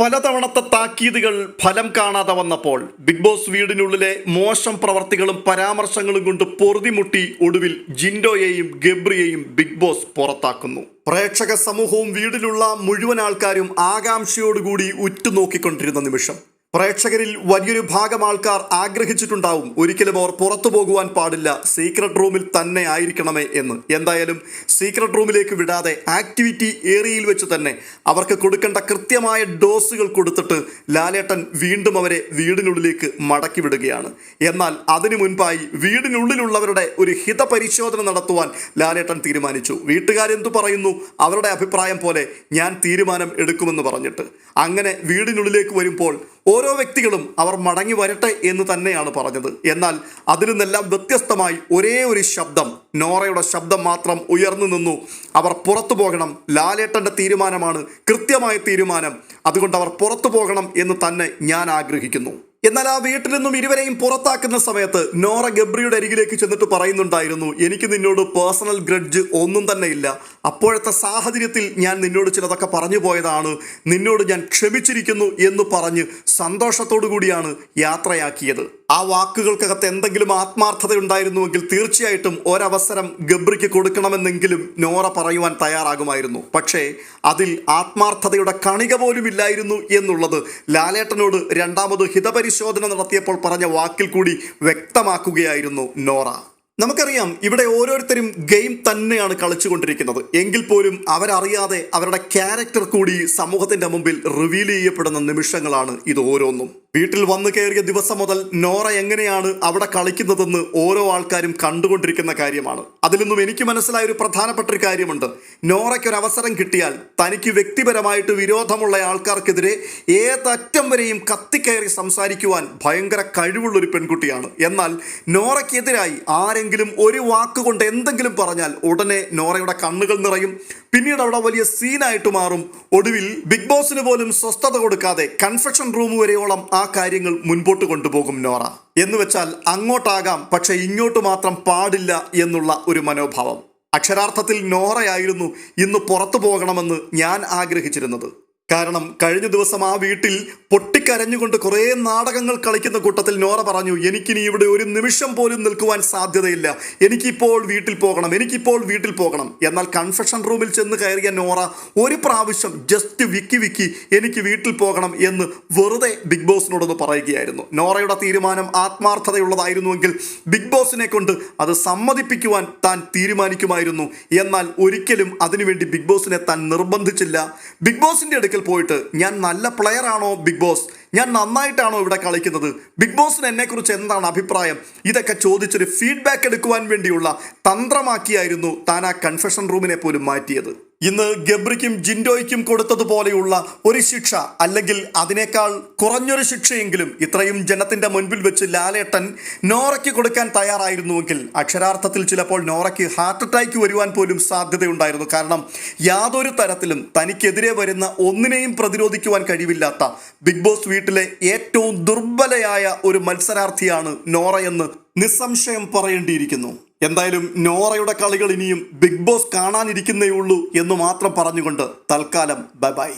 പലതവണത്തെ താക്കീതുകൾ ഫലം കാണാതെ വന്നപ്പോൾ ബിഗ് ബോസ് വീടിനുള്ളിലെ മോശം പ്രവർത്തികളും പരാമർശങ്ങളും കൊണ്ട് പൊറുതിമുട്ടി ഒടുവിൽ ജിൻഡോയെയും ഗബ്രിയെയും ബിഗ് ബോസ് പുറത്താക്കുന്നു. പ്രേക്ഷക സമൂഹവും വീടിലുള്ള മുഴുവൻ ആൾക്കാരും ആകാംക്ഷയോടുകൂടി ഉറ്റുനോക്കിക്കൊണ്ടിരുന്ന നിമിഷം പ്രേക്ഷകരിൽ വലിയൊരു ഭാഗം ആൾക്കാർ ആഗ്രഹിച്ചിട്ടുണ്ടാവും. ഒരിക്കലും അവർ പുറത്തു പോകുവാൻ പാടില്ല. സീക്രട്ട് റൂമിൽ തന്നെ ആയിരിക്കണമേ എന്ന്. എന്തായാലും സീക്രട്ട് റൂമിലേക്ക് വിടാതെ ആക്ടിവിറ്റി ഏരിയയിൽ വെച്ച് തന്നെ അവർക്ക് കൊടുക്കേണ്ട കൃത്യമായ ഡോസുകൾ കൊടുത്തിട്ട് ലാലേട്ടൻ വീണ്ടും അവരെ വീടിനുള്ളിലേക്ക് മടക്കി വിടുകയാണ് എന്നാൽ അതിനു മുൻപായി വീടിനുള്ളിലുള്ളവരുടെ ഒരു ഹിതപരിശോധന നടത്തുവാൻ ലാലേട്ടൻ തീരുമാനിച്ചു. വീട്ടുകാരെന്തു പറയുന്നു? അവരുടെ അഭിപ്രായം പോലെ ഞാൻ തീരുമാനം എടുക്കുമെന്ന് പറഞ്ഞിട്ട്. അങ്ങനെ വീടിനുള്ളിലേക്ക് വരുമ്പോൾ ഓരോ വ്യക്തികളും അവർ മടങ്ങി വരട്ടെ എന്ന് തന്നെയാണ് പറഞ്ഞത്. എന്നാൽ അതിൽ നിന്നെല്ലാം വ്യത്യസ്തമായി ഒരേ ഒരു ശബ്ദം നോറയുടെ ശബ്ദം മാത്രം ഉയർന്നു നിന്നു. അവർ പുറത്തു പോകണം ലാലേട്ടന്റെ തീരുമാനമാണ് കൃത്യമായ തീരുമാനം. അതുകൊണ്ട് അവർ പുറത്തു പോകണം എന്ന് തന്നെ ഞാൻ ആഗ്രഹിക്കുന്നു. എന്നാൽ ആ വീട്ടിൽ നിന്നും ഇരുവരെയും പുറത്താക്കുന്ന സമയത്ത് നോറ ഗബ്രിയുടെ അരികിലേക്ക് ചെന്നിട്ട് പറയുന്നുണ്ടായിരുന്നു എനിക്ക് നിന്നോട് പേഴ്സണൽ ഗ്രഡ്ജ് ഒന്നും തന്നെ ഇല്ല. അപ്പോഴത്തെ സാഹചര്യത്തിൽ ഞാൻ നിന്നോട് ചിലതൊക്കെ പറഞ്ഞു പോയതാണ്. നിന്നോട് ഞാൻ ക്ഷമിച്ചിരിക്കുന്നു എന്ന് പറഞ്ഞ് സന്തോഷത്തോടു കൂടിയാണ് യാത്രയാക്കിയത്. ആ വാക്കുകൾക്കകത്ത് എന്തെങ്കിലും ആത്മാർത്ഥത ഉണ്ടായിരുന്നുവെങ്കിൽ തീർച്ചയായിട്ടും ഒരവസരം ഗബ്രിക്ക് കൊടുക്കണമെന്നെങ്കിലും നോറ പറയുവാൻ തയ്യാറാകുമായിരുന്നു. പക്ഷേ അതിൽ ആത്മാർത്ഥതയുടെ കണിക പോലും ഇല്ലായിരുന്നു എന്നുള്ളത് ലാലേട്ടനോട് രണ്ടാമത് ഹിതപരിശോധന നടത്തിയപ്പോൾ പറഞ്ഞ വാക്കിൽ കൂടി വ്യക്തമാക്കുകയായിരുന്നു നോറ. നമുക്കറിയാം ഇവിടെ ഓരോരുത്തരും ഗെയിം തന്നെയാണ് കളിച്ചുകൊണ്ടിരിക്കുന്നത്. എങ്കിൽ പോലും അവരറിയാതെ അവരുടെ ക്യാരക്ടർ കൂടി സമൂഹത്തിന്റെ മുമ്പിൽ റിവീൽ ചെയ്യപ്പെടുന്ന നിമിഷങ്ങളാണ് ഇത് ഓരോന്നും. വീട്ടിൽ വന്നു കയറിയ ദിവസം മുതൽ നോറ എങ്ങനെയാണ് അവിടെ കളിക്കുന്നതെന്ന് ഓരോ ആൾക്കാരും കണ്ടുകൊണ്ടിരിക്കുന്ന കാര്യമാണ്. അതിൽ നിന്നും എനിക്ക് മനസ്സിലായ ഒരു പ്രധാനപ്പെട്ട ഒരു കാര്യമുണ്ട്. നോറയ്ക്ക് ഒരു അവസരം കിട്ടിയാൽ തനിക്ക് വ്യക്തിപരമായിട്ട് വിരോധമുള്ള ആൾക്കാർക്കെതിരെ ഏതറ്റം വരെയും കത്തിക്കയറി സംസാരിക്കുവാൻ ഭയങ്കര കഴിവുള്ളൊരു പെൺകുട്ടിയാണ്. എന്നാൽ നോറയ്ക്കെതിരായി ആരെങ്കിലും ഒരു വാക്കുകൊണ്ട് എന്തെങ്കിലും പറഞ്ഞാൽ ഉടനെ നോറയുടെ കണ്ണുകൾ നിറയും. പിന്നീട് അവിടെ വലിയ സീനായിട്ട് മാറും. ഒടുവിൽ ബിഗ് ബോസിന് പോലും സ്വസ്ഥത കൊടുക്കാതെ കൺഫെക്ഷൻ റൂം വരെയോളം ആ കാര്യങ്ങൾ മുൻപോട്ട് കൊണ്ടുപോകും നോറ. എന്ന് വെച്ചാൽ അങ്ങോട്ടാകാം പക്ഷെ ഇങ്ങോട്ട് മാത്രം പാടില്ല എന്നുള്ള ഒരു മനോഭാവം. അക്ഷരാർത്ഥത്തിൽ നോറയായിരുന്നു ഇന്ന് പുറത്തു പോകണമെന്ന് ഞാൻ ആഗ്രഹിച്ചിരുന്നത്. കാരണം കഴിഞ്ഞ ദിവസം ആ വീട്ടിൽ പൊട്ടിക്കരഞ്ഞുകൊണ്ട് കുറേ നാടകങ്ങൾ കളിക്കുന്ന കൂട്ടത്തിൽ നോറ പറഞ്ഞു എനിക്കിനി ഇവിടെ ഒരു നിമിഷം പോലും നിൽക്കുവാൻ സാധ്യതയില്ല. എനിക്കിപ്പോൾ വീട്ടിൽ പോകണം എനിക്കിപ്പോൾ വീട്ടിൽ പോകണം. എന്നാൽ കൺഫെഷൻ റൂമിൽ ചെന്ന് കയറിയ നോറ ഒരു പ്രാവശ്യം ജസ്റ്റ് വിക്കി വിക്കി എനിക്ക് വീട്ടിൽ പോകണം എന്ന് വെറുതെ ബിഗ് ബോസിനോടൊന്ന് പറയുകയായിരുന്നു. നോറയുടെ തീരുമാനം ആത്മാർത്ഥതയുള്ളതായിരുന്നുവെങ്കിൽ ബിഗ് ബോസിനെ കൊണ്ട് അത് സമ്മതിപ്പിക്കുവാൻ താൻ തീരുമാനിക്കുമായിരുന്നു. എന്നാൽ ഒരിക്കലും അതിനുവേണ്ടി ബിഗ് ബോസിനെ താൻ നിർബന്ധിച്ചില്ല. ബിഗ് ബോസിന്റെ അടുക്കൽ പോയിട്ട് ഞാൻ നല്ല പ്ലെയർ ആണോ ബിഗ് ബോസ് ഞാൻ നന്നായിട്ടാണോ ഇവിടെ കളിക്കുന്നത്? ബിഗ് ബോസിന് എന്നെക്കുറിച്ച് എന്താണ് അഭിപ്രായം? ഇതൊക്കെ ചോദിച്ചൊരു ഫീഡ്ബാക്ക് എടുക്കുവാൻ വേണ്ടിയുള്ള തന്ത്രമാക്കിയായിരുന്നു താൻ ആ കൺഫെഷൻ റൂമിനെ പോലും മാറ്റിയത്. ഇന്ന് ഗബ്രിക്കും ജിൻഡോയ്ക്കും കൊടുത്തതുപോലെയുള്ള ഒരു ശിക്ഷ അല്ലെങ്കിൽ അതിനേക്കാൾ കുറഞ്ഞൊരു ശിക്ഷയെങ്കിലും ഇത്രയും ജനത്തിന്റെ മുൻപിൽ വെച്ച് ലാലേട്ടൻ നോറയ്ക്ക് കൊടുക്കാൻ തയ്യാറായിരുന്നുവെങ്കിൽ അക്ഷരാർത്ഥത്തിൽ ചിലപ്പോൾ നോറയ്ക്ക് ഹാർട്ട് അറ്റാക്ക് വരുവാൻ പോലും സാധ്യതയുണ്ടായിരുന്നു. കാരണം യാതൊരു തരത്തിലും തനിക്കെതിരെ വരുന്ന ഒന്നിനെയും പ്രതിരോധിക്കുവാൻ കഴിവില്ലാത്ത ബിഗ് ബോസ് വീട്ടിലെ ഏറ്റവും ദുർബലയായ ഒരു മത്സരാർത്ഥിയാണ് നോറയെന്ന് നിസ്സംശയം പറയേണ്ടിയിരിക്കുന്നു. എന്തായാലും നോറയുടെ കളികൾ ഇനിയും ബിഗ് ബോസ് കാണാനിരിക്കുന്നേ ഉള്ളൂ എന്ന് മാത്രം പറഞ്ഞുകൊണ്ട് തൽക്കാലം ബൈ ബൈ.